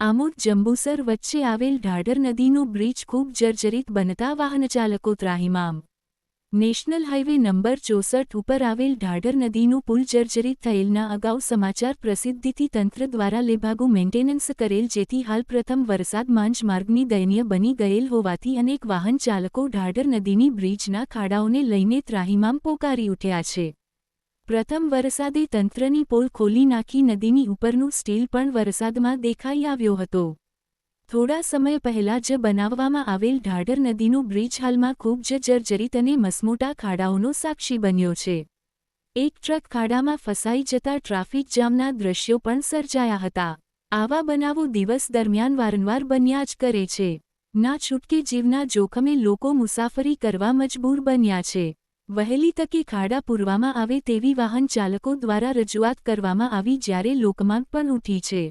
આમોદ જંબુસર વચ્ચે આવેલ ઢાઢર નદીનું બ્રિજ ખૂબ જર્જરિત બનતા વાહનચાલકો ત્રાહિમામ. નેશનલ હાઇવે નંબર ચોસઠ ઉપર આવેલ ઢાઢર નદીનું પુલ જર્જરિત થયેલના અગાઉ સમાચાર પ્રસિદ્ધિથી તંત્ર દ્વારા લેભાગુ મેન્ટેનન્સ કરેલ જેથી હાલ પ્રથમ વરસાદ માંજ માર્ગની દયનીય બની ગયેલ હોવાથી અનેક વાહન ચાલકો ઢાઢર નદીની બ્રિજના ખાડાઓને લઈને ત્રાહિમામ પોકારી ઉઠ્યા છે. પ્રથમ વરસાદે તંત્રની પોલ ખોલી નાખી નદીની ઉપરનું સ્ટીલ પણ વરસાદમાં દેખાઈ આવ્યો હતો. થોડા સમય પહેલા જ બનાવવામાં આવેલ ઢાઢર નદીનું બ્રિજ હાલમાં ખૂબ જ જર્જરિત અને મસમોટા ખાડાઓનો સાક્ષી બન્યો છે. એક ટ્રક ખાડામાં ફસાઈ જતા ટ્રાફિક જામના દ્રશ્યો પણ સર્જાયા હતા. આવા બનાવો દિવસ દરમિયાન વારંવાર બન્યા જ કરે છે. ના છૂટકે જીવના જોખમે લોકો મુસાફરી કરવા મજબૂર બન્યા છે. વહેલી તકે ખાડા પૂરવામાં આવે તેવી વાહન ચાલકો દ્વારા રજૂઆત કરવામાં આવી જ્યારે લોકમાંગ પણ ઉઠી છે.